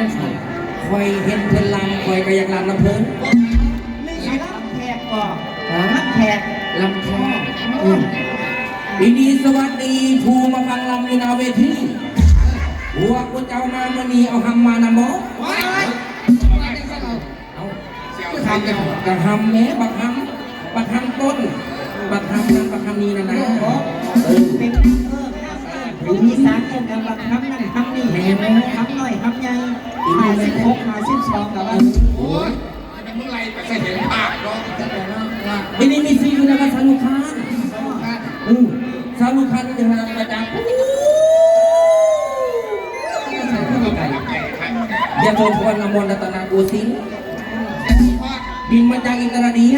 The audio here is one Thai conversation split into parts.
ได้ใส่คอยเห็นเพิ่นลำคอยก็อยากลำน้ำเพิ่นไม่ใช่รับแขกก่อนฮะรับแขกลำคออืมดีดีสวัสดีภูมาฟังลำอยู่หนาเวทีหัวกูเจ้ามามื่อนี้เอาหำมานำบ่ว้ายเอาทำกันกะหำแหม่บักหำบักหำต้นบักหำนั้นบักหำนี้นะนะเออเป็นเออเออมีสารเกี่ยวกับบักคำนั่นคำนี่แม่แม่คำน้อยคำใหญ่ สนุกคานจะทำประจำใส่เพื่อนไก่ไก่ครับอย่าโทษพรละมนรัตนาโกสินทร์จะถูกทอดบินมาจากอินเตอร์เดีย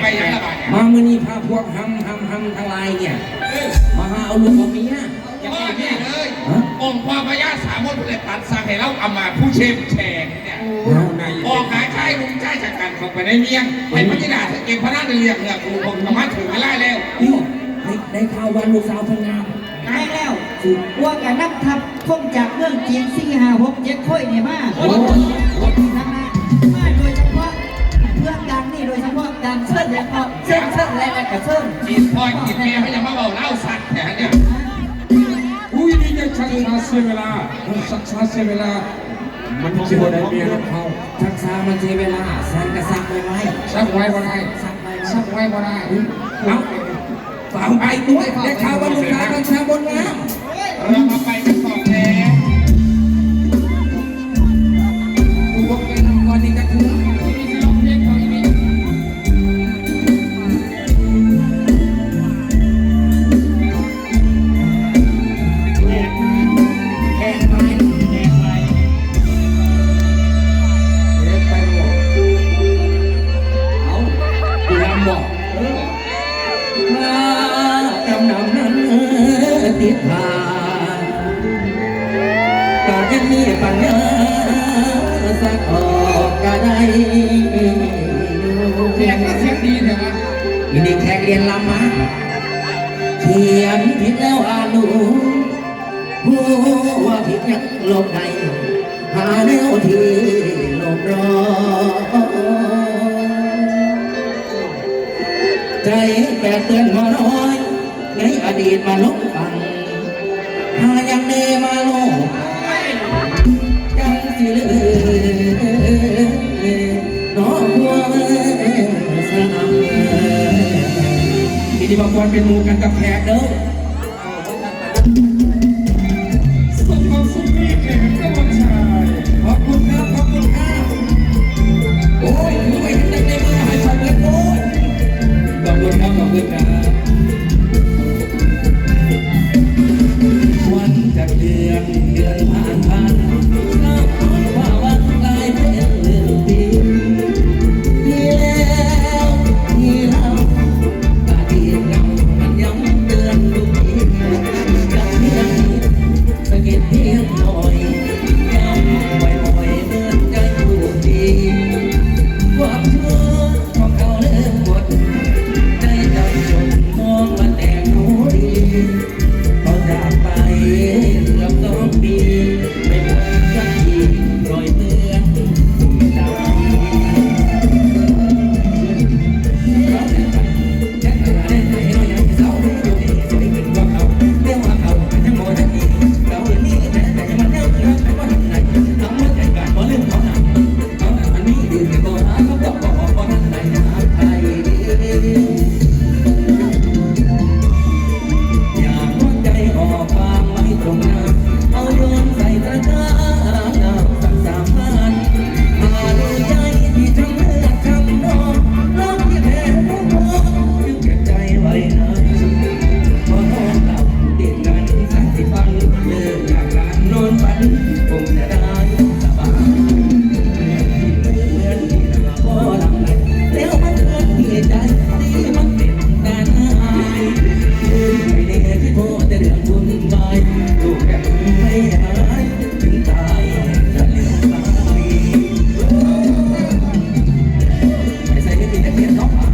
ไปยังระบาดเนี่ยมามื่อนี้พาพวกหำหำหำทั้งหลายเนี่ยเออมาหาเอาลูกเอาเมียยังไม่นี่เลยองค์พ่อพญาสามมนผู้เล่นตัดสั่งให้เราเอามาผู้เชฟแฉกเนี่ยออกหาชายลุงชายจากกันเข้าไปในเมียงเห็นพระธิดาเก่งพระนาฏเรียกเนี่ยกูผมสามารถถึงเวลาแล้ว นี่ได้ได้ข่าวว่าลูกสาวเพังงามได้แล้วว่ากันนับทับท่งจากเมืองจีนสี่ห้าหกเจ็ดค่อยเนี่ยมาโอ้โหนั่นนะมาโดยเฉพาะเรื่องดังนี่โดยเฉพาะการเชิญและก็เชิญเชิญและกระเชิญจีนพ่อจีนแม่เขาจะมาบอกเล่าสัตว์แถวเนี่ยอุ้ยนี่จะชักช้าเสียเวลาชักช้าเสียเวลามันจะบ่ได้เมียของเขาทักษามันใช้เวลาแสนกระซักไว้ไว้ชักไว้บ่ได้ซักไว้ไว้ชักไว้บ่ได้เอา ฝาไปด้วยได้ข่าวว่าลูกชาวกันชาบนน้ำเรามาไปกัน ผ่านก็ยังมีปัญญาสักออกก็ได้เสียงก็เสียงดีนะยินดีแขกเรียนลำมาเขียนผิดแล้วอ่านดูผู้ว่าผิดยังลบได้หาแนวที่ลบรอใจแปดเตือนมาน้อยในอดีตมาลงฟังหา ยังเดมาโลกยังสิเหลือน้องบัวสนามทีนี้บางคนเป็นหมูกันกับแขกเด้อ กิ